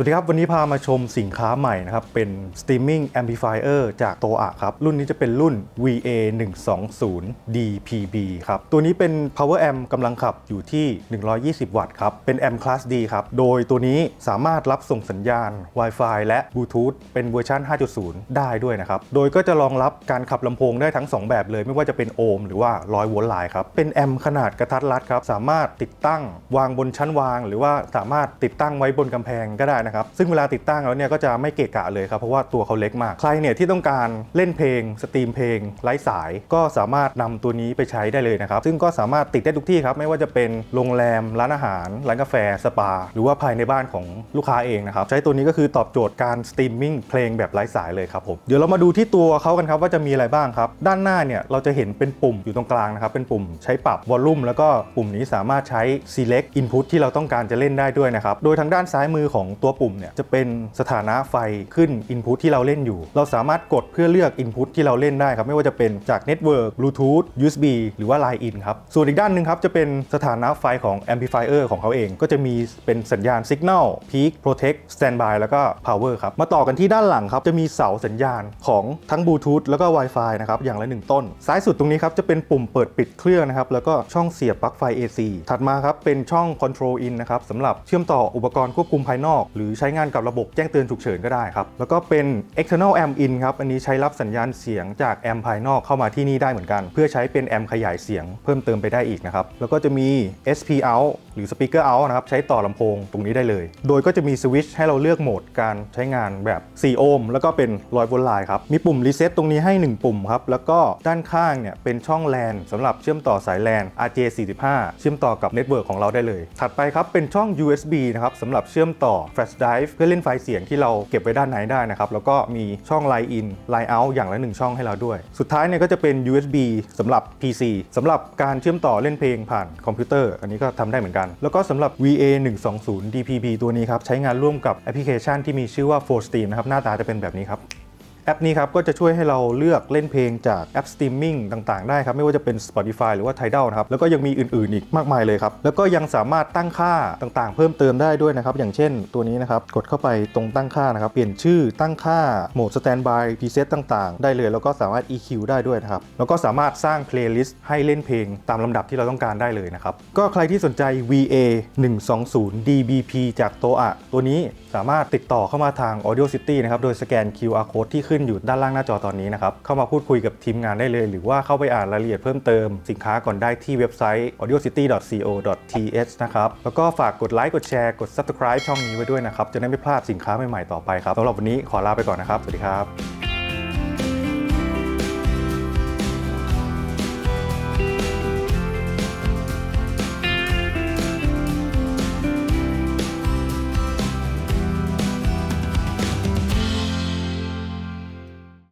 สวัสดีครับ วันนี้พามาชมสินค้าใหม่นะครับ เป็น Streaming Amplifier จากโตอะครับ รุ่นนี้จะเป็นรุ่น VA 120 DPB ครับ ตัวนี้เป็น Power Amp กำลังขับอยู่ที่ 120 วัตต์ครับ เป็น Amp Class D ครับ โดยตัวนี้สามารถรับส่งสัญญาณ Wi-Fi และ Bluetooth เป็นเวอร์ชัน5.0 ได้ด้วยนะครับ โดยก็จะรองรับการขับลำโพงได้ทั้ง 2 แบบเลย ไม่ว่าจะเป็นโอห์มหรือว่า100โวลต์ไลน์ครับ เป็นแอมขนาดกระทัดรัดครับ สามารถติดตั้งวางบนชั้นวาง หรือว่าสามารถติดตั้งไว้บนกำแพงก็ได้นะครับซึ่งเวลาติดตั้งแล้วเนี่ยก็จะไม่เกะกะเลยครับเพราะว่าตัวเขาเล็กมาก ใครเนี่ยที่ต้องการเล่นเพลงสตรีมเพลงไร้สายก็สามารถนำตัวนี้ไปใช้ได้เลยนะครับซึ่งก็สามารถติดได้ทุกที่ครับไม่ว่าจะเป็นโรงแรมร้านอาหารร้านกาแฟสปา หรือว่าภายในบ้านของลูกค้าเองนะครับใช้ตัวนี้ก็คือตอบโจทย์การสตรีมมิ่งเพลงแบบไร้สายเลยครับผมเดี๋ยวเรามาดูที่ตัวเขากันครับว่าจะมีอะไรบ้างครับด้านหน้าเนี่ยเราจะเห็นเป็นปุ่มอยู่ตรงกลางนะครับเป็นปุ่มใช้ปรับวอลลุ่มแล้วก็ปุ่มนี้สามารถใช้ select input ที่เราต้องการจะเล่นได้ด้วยนะครับโดยทางด้านซ้ายมือของตัวปุ่มเนี่ยจะเป็นสถานะไฟขึ้น input ที่เราเล่นอยู่ เราสามารถกดเพื่อเลือก input ที่เราเล่นได้ครับ ไม่ว่าจะเป็นจาก network bluetooth USB หรือว่า line in ครับ ส่วนอีกด้านหนึ่งครับ จะเป็นสถานะไฟของ amplifier ของเขาเอง ก็จะมีเป็นสัญญาณ signal peak protect standby แล้วก็ power ครับ มาต่อกันที่ด้านหลังครับ จะมีเสาสัญญาณของทั้ง bluetooth แล้วก็ wi-fi นะครับอย่างละหนึ่งต้น ซ้ายสุดตรงนี้ครับจะเป็นปุ่มเปิดปิดเครื่องนะครับแล้วก็ช่องเสียบปลั๊กไฟ AC ถัดมาครับเป็นช่อง control in นะครับสำหรับเชื่อมต่ออุปกรณ์ควบคุมภายนอกหรือใช้งานกับระบบแจ้งเตือนฉุกเฉินก็ได้ครับ แล้วก็เป็น external amp in ครับ อันนี้ใช้รับสัญญาณเสียงจากแอมภายนอกเข้ามาที่นี่ได้เหมือนกัน เพื่อใช้เป็นแอมขยายเสียงเพิ่มเติมไปได้อีกนะครับ แล้วก็จะมี SP out หรือ speaker out นะครับ ใช้ต่อลำโพงตรงนี้ได้เลย โดยก็จะมีสวิตช์ให้เราเลือกโหมดการใช้งานแบบ 4 โอห์มแล้วก็เป็น100โวลต์ไลน์ครับ มีปุ่ม reset ตตรงนี้ให้ 1 ปุ่มครับ แล้วก็ด้านข้างเนี่ยเป็นช่อง LAN สำหรับเชื่อมต่อสาย LAN RJ45 เชื่อมต่อกับเน็ตเวิร์กของเราได้เลย ถัดไปครับเป็นช่อง USB นะครับสำหรับเชื่อมต่อ flash drive เพื่อเล่นไฟล์เสียงที่เราเก็บไว้ด้านในได้นะครับ แล้วก็มีช่อง line in line out อย่างละ 1 ช่องให้เราด้วย สุดท้ายเนี่ยก็จะเป็น USB สำหรับ PC สำหรับการเชื่อมต่อเล่นเพลงผ่านคอมพิวเตอร์ อันนี้ก็ทำได้เหมือนกัน แล้วก็สำหรับ VA 120 DPB ตัวนี้ครับ ใช้งานร่วมกับแอปพลิเคชันที่มีชื่อว่า4 Stream นะครับ หน้าตาจะเป็นแบบนี้ครับ แอปนี้ครับก็จะช่วยให้เราเลือกเล่นเพลงจากแอปสตรีมมิ่งต่างๆได้ครับ ไม่ว่าจะเป็น Spotify หรือว่า Tidal นะครับ แล้วก็ยังมีอื่นๆอีกมากมายเลยครับ แล้วก็ยังสามารถตั้งค่าต่างๆ เพิ่มเติมได้ด้วยนะครับ อย่างเช่นตัวนี้นะครับ กดเข้าไปตรงตั้งค่านะครับ เปลี่ยนชื่อตั้งค่าโหมด Standby Preset ต่างๆ ได้เลย แล้วก็สามารถ EQ ได้ด้วยนะครับ แล้วก็สามารถสร้าง Playlist ให้เล่นเพลงตามลำดับที่เราต้องการได้เลยนะครับก็ใครที่สนใจ VA 120 DBP จากโตอะตัวนี้สามารถติดต่อเข้ามาทาง Audio City นะครับโดยสแกน QR Code ที่ขึ้นอยู่ด้านล่างหน้าจอตอนนี้นะครับ เข้ามาพูดคุยกับทีมงานได้เลย หรือว่าเข้าไปอ่านรายละเอียดเพิ่มเติมสินค้าก่อนได้ที่เว็บไซต์ audiocity.co.th นะครับ แล้วก็ฝากกดไลค์กดแชร์กด subscribe ช่องนี้ไว้ด้วยนะครับ จะได้ไม่พลาดสินค้าใหม่ๆต่อไปครับสำหรับวันนี้ขอลาไปก่อนนะครับ สวัสดีครับ